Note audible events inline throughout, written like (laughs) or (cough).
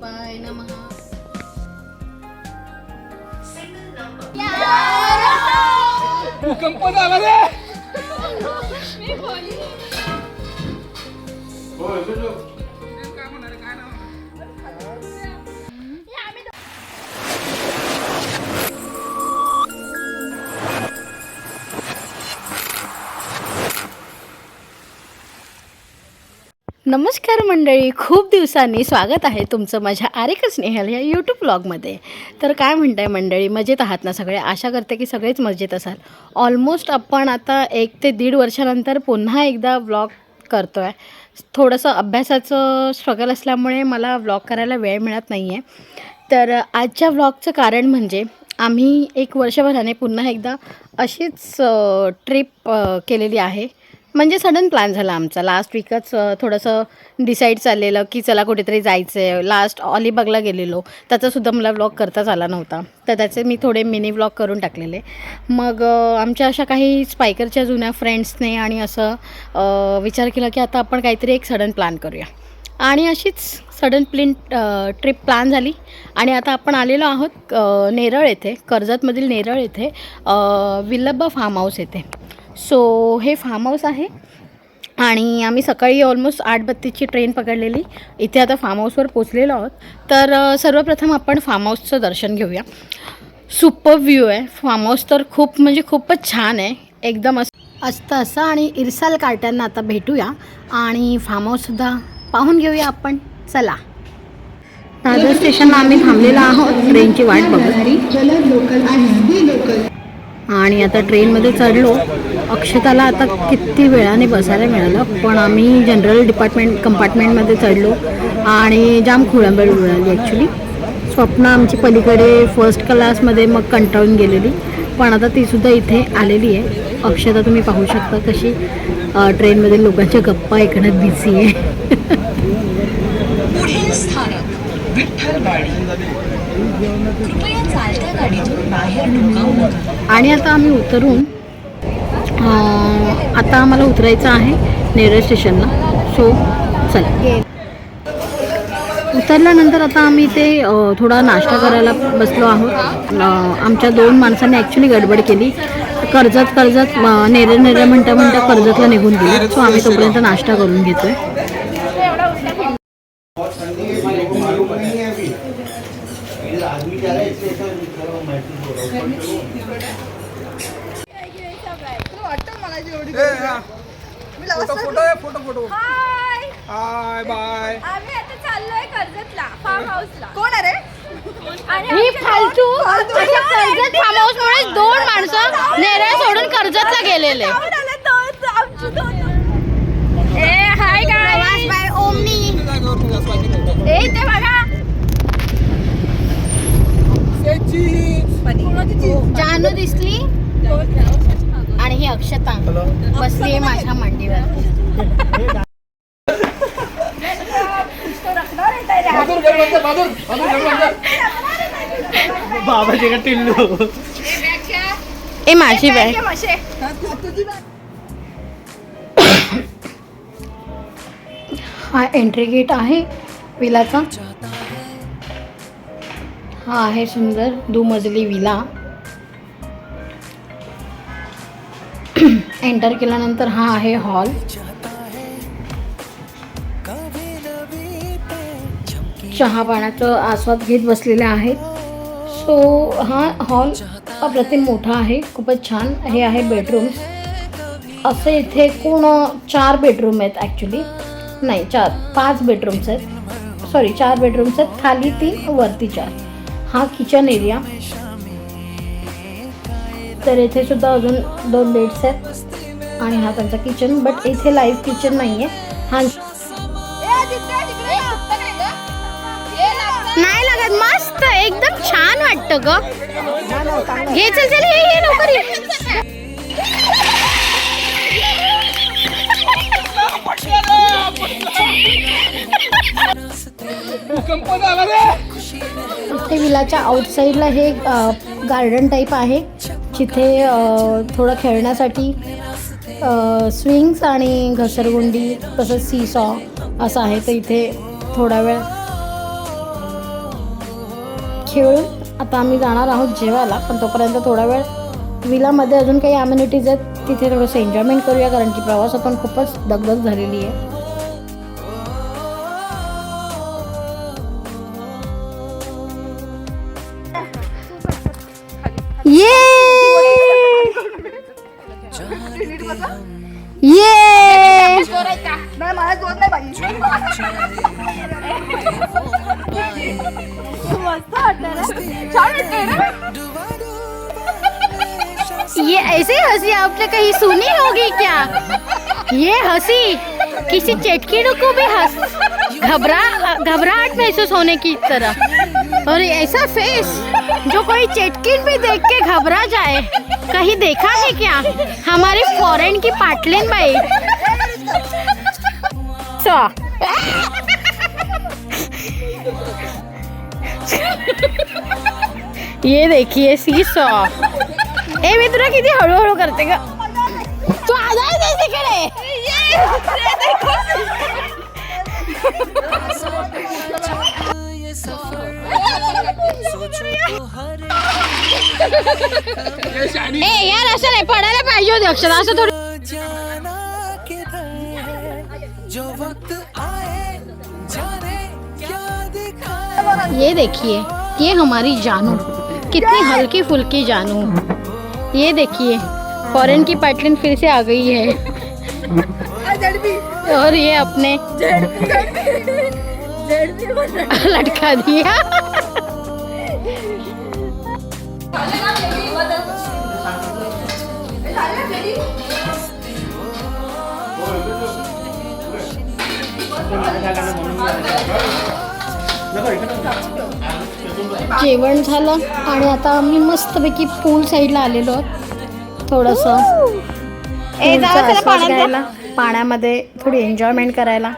tagumpay na mga... Bukan pa na kami! May bali! Hoy, tulog! नमस्कार मंडळी खूप दिवसांनी स्वागत आहे तुमचं माझ्या आरेक स्नेहल ह्या यूट्यूब ब्लॉगमध्ये तर काय म्हणताय मंडळी मजेत आहात ना सगळे? आशा करते की सगळेच मजेत असाल. ऑलमोस्ट आपण आता एक ते दीड वर्षानंतर पुन्हा एकदा ब्लॉग करतो आहे थोडंसं अभ्यासाचं स्ट्रगल असल्यामुळे मला व्लॉग करायला वेळ मिळत नाही आहे तर आजच्या व्लॉगचं कारण म्हणजे आम्ही एक वर्षभराने पुन्हा एकदा अशीच ट्रिप केलेली आहे. म्हणजे सडन प्लॅन झाला आमचा. लास्ट वीकच थोडंसं डिसाईड चाललेलं की चला कुठेतरी जायचं आहे लास्ट अलिबागला गेलेलो. त्याचासुद्धा मला व्लॉग करताच आला नव्हता. तर त्याचे मी थोडे मिनी व्लॉग करून टाकलेले. मग आमच्या अशा काही स्पायकरच्या जुन्या फ्रेंड्सने आणि असं विचार केला की आता आपण काहीतरी एक सडन प्लॅन करूया. आणि अशीच सडन प्लिन ट्रिप प्लॅन झाली. आणि आता आपण आलेलो आहोत नेरळ येथे. कर्जतमधील नेरळ येथे विल्लब्बा फार्म हाऊस येथे. सो हे फार्म हाऊस आहे. आणि आम्ही सकाळी ऑलमोस्ट आठ बत्तीसची ट्रेन पकडलेली. इथे आता फार्म हाऊसवर पोचलेलो आहोत. तर सर्वप्रथम आपण फार्म हाऊसचं दर्शन घेऊया. सुपर व्ह्यू आहे. फार्म हाऊस तर खूप म्हणजे खूपच छान आहे. एकदम असं असतं असं आणि इरसाल कार्ट्यांना आता भेटूया. आणि फार्म हाऊससुद्धा पाहून घेऊया आपण. चला. दादर स्टेशनला आम्ही थांबलेलो आहोत. ट्रेनची वाट बघत. लोकल आहे. लोकल आणि आता ट्रेनमध्ये चढलो. अक्षताला आता किती वेळाने बसायला मिळालं पण आम्ही जनरल डिपार्टमेंट कंपार्टमेंटमध्ये चढलो आणि जाम खुळंबळ उडाली ॲक्च्युली स्वप्न आमची पलीकडे फर्स्ट क्लासमध्ये मग कंटाळून गेलेली पण आता तीसुद्धा इथे आलेली आहे. अक्षता तुम्ही पाहू शकता कशी ट्रेनमध्ये लोकांच्या गप्पा ऐकण्यात बिझी आहे. आणि आता आम्ही उतरून आता आम्हाला उतरायचं आहे नेरळ स्टेशनला. सो चला. उतरल्यानंतर आता आम्ही इथे थोडा नाश्ता करायला बसलो आहोत. आमच्या दोन माणसांनी ॲक्च्युली गडबड केली. कर्जत कर्जत अं, नेरळ नेरळ म्हणता म्हणता कर्जतला निघून गेली. सो आम्ही तोपर्यंत नाश्ता करून घेतो आहे हा. फोटो फोटो आहे, photo photo. Hi. Hi bye. आम्ही आता चाललोय कर्जतला फार्म हाऊसला कोण अरे ही फालतू अशा कर्जत फार्म हाऊसमुळे दोन माणसं नेरळ सोडून कर्जतला गेलेले. ए हाय काय बाय ओमनी. ए ते बघा. जानू दिसली? ही अक्षता बसली माझ्या मांडीवर. बाबाचे का टिल्लू? ए माझी बॅग हा एंट्री गेट आहे विलाचा. हा आहे सुंदर दुमजली विला. एंटर केल्यानंतर हा आहे हॉल चहा पाण्याचं आस्वाद घेत बसलेले आहेत. सो हा हॉल अप्रतिम मोठा आहे. खूपच छान. हे आहे बेडरूम्स असे इथे कोण चार बेडरूम आहेत ॲक्च्युली नाही चार पाच बेडरूम्स आहेत. सॉरी चार बेडरूम्स आहेत. खाली तीन वरती चार. हा किचन एरिया तर इथे सुद्धा अजून दोन बेड्स आहेत. आणि हा त्यांचा किचन बट इथे लाईव्ह किचन नाही आहे हा नाही लागत मस्त एकदम छान वाटतं ग. घे चल चल हे हे लवकर ये. विलाच्या आउटसाईडला हे गार्डन टाईप आहे. जिथे थोडं खेळण्यासाठी स्विंग्स आणि घसरगुंडी तसंच सी सॉ असं आहे. तर इथे थोडा वेळ खेळून आता आम्ही जाणार आहोत जेवायला पण तोपर्यंत थोडा वेळ विलामध्ये अजून काही ॲम्युनिटीज आहेत तिथे थोडंसं एन्जॉयमेंट करूया कारण की प्रवास पण खूपच दगदग झालेली आहे. ये ऐसे हँसी आपने कहीं सुनी होगी क्या? ये हँसी किसी चटकीड़ों को भी हंस घबरा घबराहट महसूस होने की तरह। और ऐसा फेस जो कोई चटकीन भी देख के घबरा जाए, कहीं देखा है क्या? हमारे फॉरेन की पाटलिन भाई। ये देखिए, सी सॉ। ए मी तुला किती करते ग तू आधार दे तिकडे ए, यार असं नाही पडायला पाहिजे होते अक्षर असं थोडी ये देखिए, ये हमारी जानू, कितनी हल्की फुल्की जानू। ये देखिए फॉरेन की पैटर्न फिर से आ गई है। और ये अपने लटका दिया। जेवण झालं आणि आता आम्ही मस्तपैकी पूल साईडला आलेलो आहोत. थोडंसं आस्वाद घ्यायला पाण्यामध्ये थोडी एन्जॉयमेंट करायला.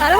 अरे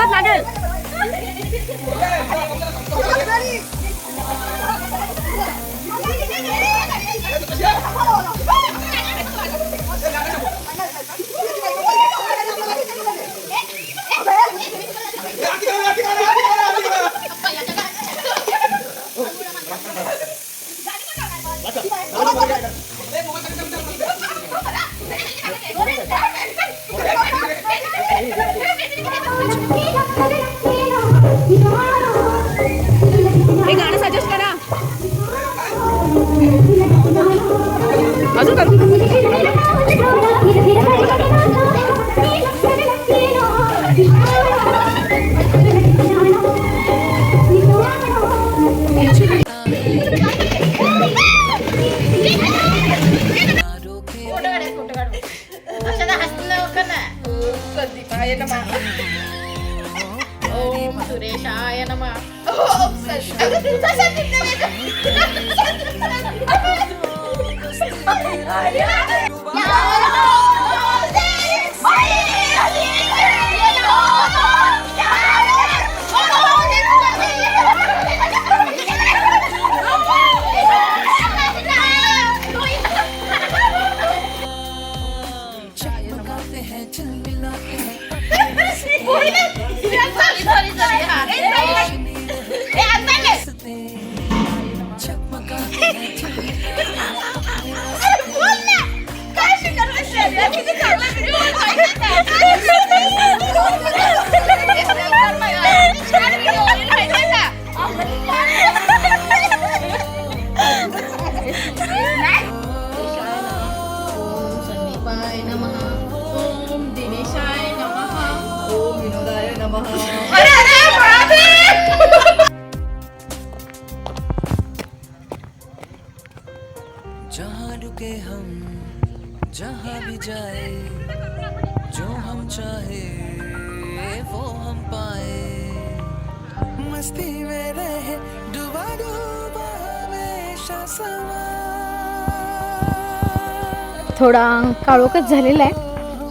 थोडा काळोखच झालेला आहे.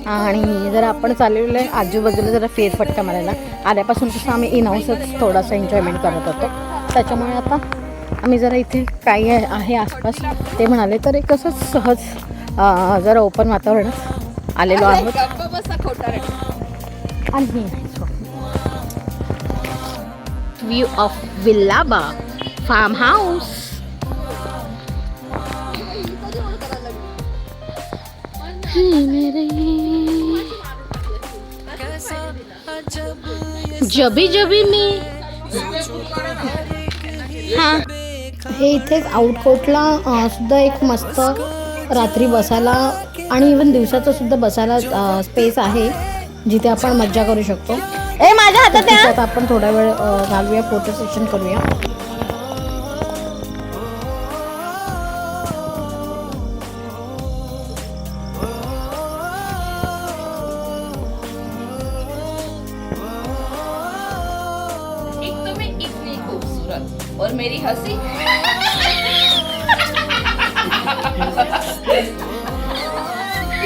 आणि जरा आपण चाललेलो आहे आजूबाजूला जरा फेरफटका मारायला. आल्यापासून तसं आम्ही इन हाऊसच थोडासा एन्जॉयमेंट करत होतो. त्याच्यामुळे आता आम्ही जरा इथे काही आहे आसपास. ते म्हणाले तर एक असंच सहज जरा ओपन वातावरणात आलेलो आहोत. आणि view of Villaba farm house जबी जबी मी। हां। हे इथेच आउटकोटला सुद्धा एक मस्त रात्री बसायला आणि इवन दिवसाचं सुद्धा बसायला स्पेस आहे जिथे आपण मज्जा करू शकतो. ए माझ्या हातात आपण थोडा वेळ घालूया फोटो सेशन करूया. और मेरी हंसी।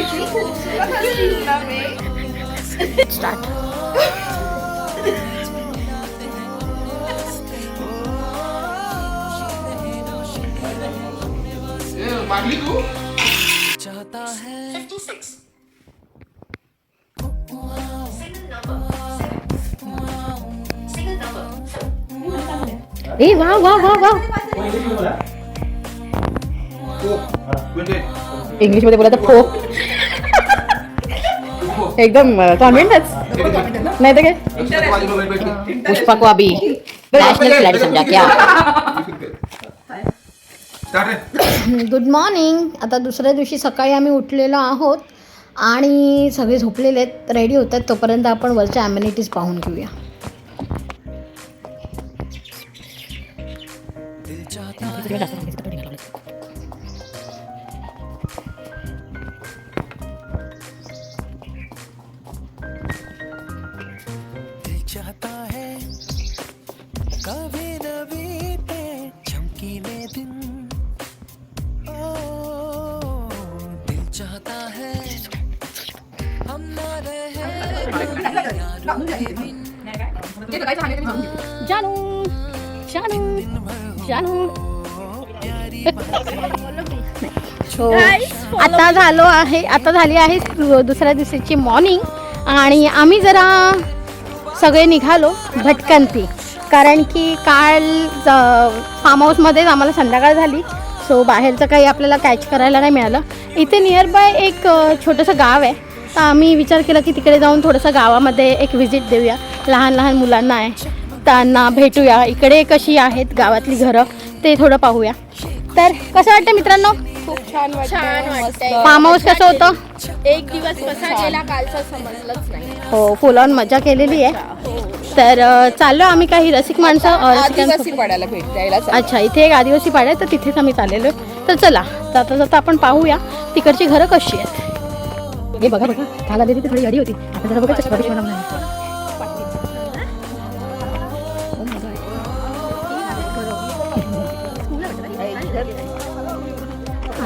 इतनी खूबसूरत हंसी हूँ ना मैं स्टार्ट मागली तू चाहता है ए वा वा वा वा. इंग्लिशमध्ये बोलायचं फोक. एकदम कॉन्फिडन्स नाही तर काय? पुष्पा को अभी नॅशनल खिलाडी समजा क्या? गुड मॉर्निंग आता दुसऱ्या दिवशी सकाळी आम्ही उठलेलो आहोत आणि सगळे झोपलेले आहेत रेडी होत आहेत तोपर्यंत आपण वरच्या ॲम्युनिटीज पाहून घेऊया. चाहता दिल चाहता है कभी न बीते चमकीले दिन। ओ दिल चाहता है हम ना रहे यारों के बिन जानू जानू जानू। हो (laughs) आता झालो आहे आता झाली आहे दुसऱ्या दिवशीची मॉर्निंग आणि आम्ही जरा सगळे निघालो भटकंती. कारण की काल फार्म हाऊसमध्येच आम्हाला संध्याकाळ झाली. सो बाहेरचं काही आपल्याला कॅच करायला नाही मिळालं. इथे नियर बाय एक छोटंसं गाव आहे. तर आम्ही विचार केला की तिकडे जाऊन थोडंसं गावामध्ये एक व्हिजिट देऊया. लहान लहान मुलांना आहे. त्यांना भेटूया. इकडे कशी आहेत गावातली घरं ते थोडं पाहूया. तर कसं वाटतं मित्रांनो? खूप छान छान वाटतंय. फार्म हाऊस कसं होतं? एक दिवस कसा गेला कालचा समजलंच नाही. हो फुल ऑन मजा केलेली आहे. तर अ, चाललो आम्ही काही रसिक माणसं अ, आदिवासी पाड्याला भेट द्यायला चाललो. अच्छा इथे एक आदिवासी पाड्या आहे तर तिथेच आम्ही चाललेलो आहे. तर चला जाता जाता आपण पाहूया तिकडची घरं कशी आहेत. हे बघा बघा काल आलेली ती थोडी अडी होती. आता जरा बघा बरीच बनवणार आहे.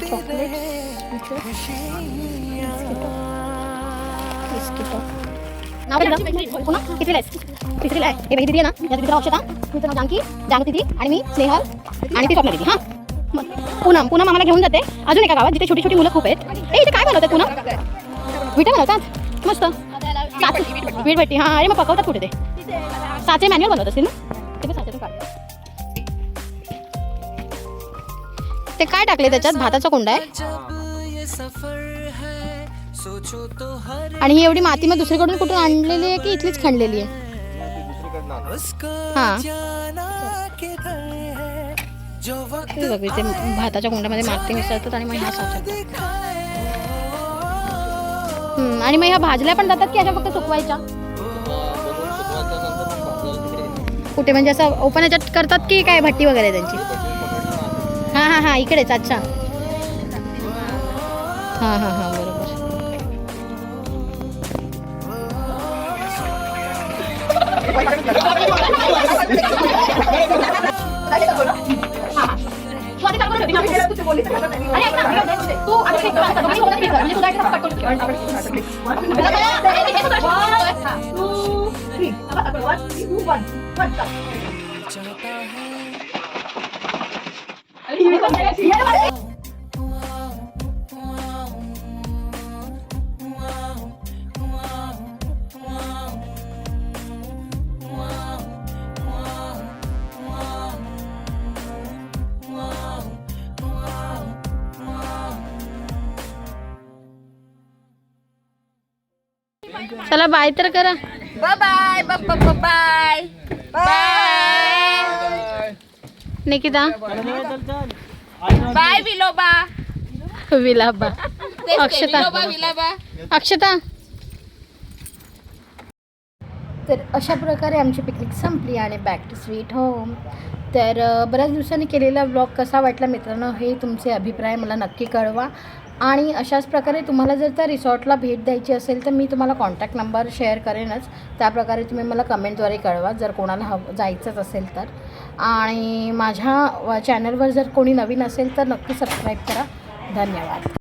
चॉकलेट पुन्हा तिसरीला आहे हे आहे ना या दिदीला अक्षता नाव जानकी आणि मी स्नेहल आणि ती स्वप्ना दिदी हां पूनम पूनम आम्हाला घेऊन जाते अजून एका गावात जिथे छोटी छोटी मुलं खूप आहेत ए इथे काय बनवतात पूनम विटा बनवतात मस्त साचे भट्टी हां अरे मग पकवतात कुठे ते साचे मॅन्युअल बनवत असतील ना ते काय टाकले त्याच्यात? भाताचा कोंडा आहे. आणि ही एवढी माती मग दुसरीकडून कुठून आणलेली आहे की इथलीच खणलेली आहे? हा. बघ इथे भाताच्या कोंड्यामध्ये माती मिसळतात आणि मग ह्या आणि मग ह्या भाजल्या पण जातात की अशा फक्त सुकवायच्या? कुठे म्हणजे असं ओपन याच्यात करतात की काय भट्टी वगैरे आहे त्यांची? हां हां हां इकडेच अच्छा हां हां हां बरोबर चाहता है चला बाय तर करा. Bye bye bye bye Nikita? Bye Viloba. Vilaba. Akshata. Viloba Viloba. Akshata. तर अशा प्रकारे आमची पिकनिक संपली आणि बॅक टू स्वीट होम तर बऱ्याच दिवसांनी केलेला ब्लॉग कसा वाटला मित्रांनो हे तुमचे अभिप्राय मला नक्की कळवा. आणि अशाच प्रकारे तुम्हाला जर त्या रिसॉर्टला भेट द्यायची असेल तर मी तुम्हाला कॉन्टॅक्ट नंबर शेअर करेनच. त्याप्रकारे तुम्ही मला कमेंटद्वारे कळवा जर कोणाला हवं जायचंच असेल तर. आणि माझ्या चॅनलवर जर कोणी नवीन असेल तर नक्की सबस्क्राईब करा. धन्यवाद.